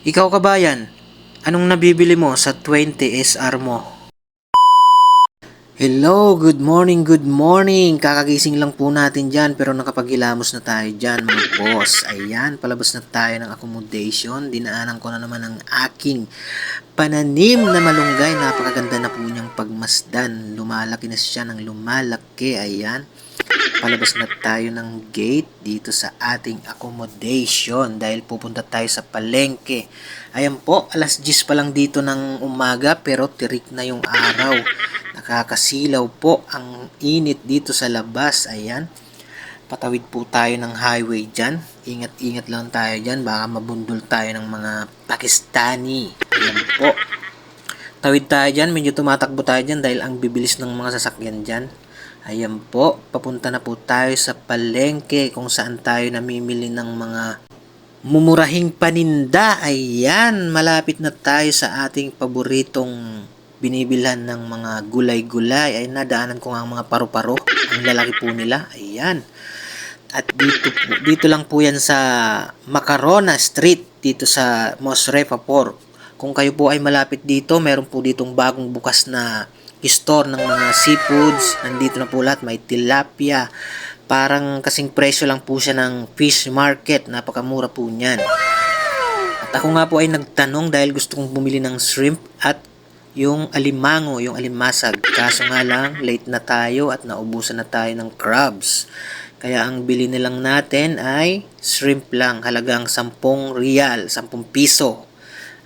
Ikaw kabayan, anong nabibili mo sa 20 SR mo? Hello, good morning, good morning. Kakagising lang po natin dyan pero nakapaghilamos na tayo dyan mga boss. Ayan, palabas na tayo ng accommodation. Dinaanan ko na naman ang aking pananim na malunggay. Napakaganda na po niyang pagmasdan. Lumalaki na siya ng lumalaki. Ayan. Palabas na tayo ng gate dito sa ating accommodation dahil pupunta tayo sa palengke. Ayan po, alas 10 pa lang dito ng umaga pero tirik na yung araw. Nakakasilaw po ang init dito sa labas. Ayan. Patawid po tayo ng highway dyan. Ingat-ingat lang tayo dyan. Baka mabundol tayo ng mga Pakistani. Ayan po. Tawid tayo dyan. Medyo tumatakbo tayo dyan dahil ang bibilis ng mga sasakyan dyan. Ayan po. Papunta na po tayo sa palengke kung saan tayo namimili ng mga mumurahing paninda. Ayan. Malapit na tayo sa ating paboritong binibilhan ng mga gulay-gulay. Ay nadaanan ko nga ang mga paru-paro. Ang lalaki po nila. Ayan. At dito, dito lang po yan sa Macarona Street. Dito sa Mosrepa Pork. Kung kayo po ay malapit dito, meron po ditong bagong bukas na store ng mga seafoods. Nandito na po lahat. May tilapia. Parang kasing presyo lang po siya ng fish market. Napakamura po niyan. At ako nga po ay nagtanong dahil gusto kong bumili ng shrimp at yung alimango, yung alimasag. Kaso nga lang, late na tayo at naubusan na tayo ng crabs. Kaya ang bili nilang natin ay shrimp lang, halagang 10 real, 10 piso.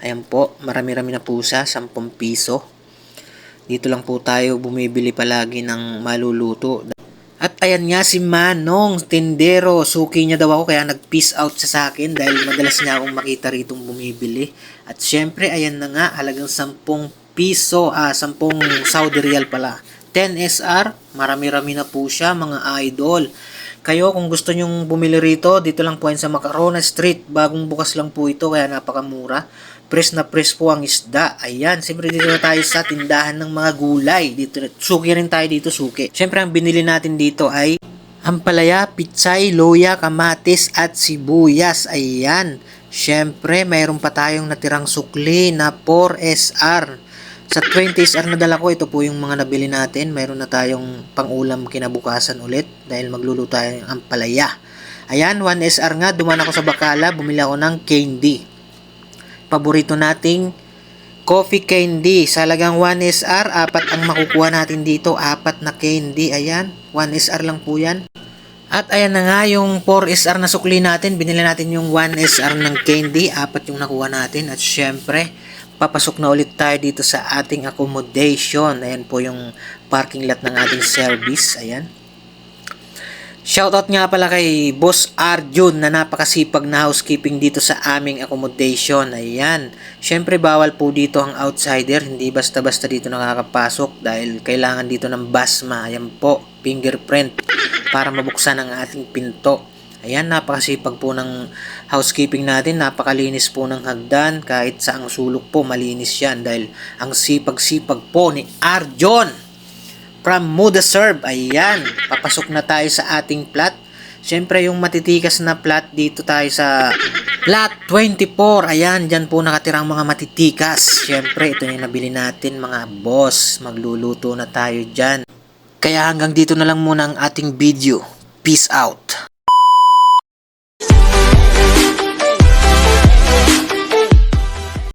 Ayan po, marami-rami na po siya, 10 piso. Dito lang po tayo bumibili palagi ng maluluto. At ayan nga si Manong, tindero, suki niya daw ako kaya nag-peace out siya sa akin dahil madalas niya akong makita ritong bumibili. At syempre, ayan na nga, halagang 10 piso, ah, 10 Saudi Real pala. 10 SR, marami-rami na po siya mga idol. Kayo kung gusto nyong bumili rito, dito lang po yan sa Macarona Street. Bagong bukas lang po ito kaya napakamura. Press na press po ang isda. Ayan, siyempre dito na tayo sa tindahan ng mga gulay. Dito, suki rin tayo dito, suki. Siyempre ang binili natin dito ay ampalaya, pitsay, loya, kamatis at sibuyas. Ayan. Siyempre, mayroon pa tayong natirang sukli na 4SR. Sa 20 SR na dala ko, ito po yung mga nabili natin. Mayroon na tayong pangulam kinabukasan ulit dahil magluluto tayo ng ampalaya. Ayan, 1 SR nga. Duman ako sa Bakala, bumili ako ng candy. Paborito nating coffee candy. Sa lagang 1 SR, apat ang makukuha natin dito. Apat na candy. Ayan, 1 SR lang po yan. At ayan na nga yung 4SR na sukli natin. Binili natin yung 1SR ng candy. Apat yung nakuha natin. At syempre, papasok na ulit tayo dito sa ating accommodation. Ayan po yung parking lot ng ating service. Ayan. Shoutout nga pala kay Boss Arjun na napakasipag na housekeeping dito sa aming accommodation. Ayan. Siyempre bawal po dito ang outsider. Hindi basta-basta dito nakakapasok dahil kailangan dito ng basma. Ayan po, fingerprint para mabuksan ang ating pinto. Ayan, napakasipag po ng housekeeping natin. Napakalinis po ng hagdan. Kahit sa ang sulok po, malinis yan. Dahil ang sipag-sipag po ni Arjon from Muda Serve. Ayan, papasok na tayo sa ating plat. Siyempre, yung matitikas na plat dito tayo sa plat 24. Ayan, dyan po nakatirang mga matitikas. Siyempre, ito yung nabili natin mga boss. Magluluto na tayo dyan. Kaya hanggang dito na lang muna ang ating video. Peace out.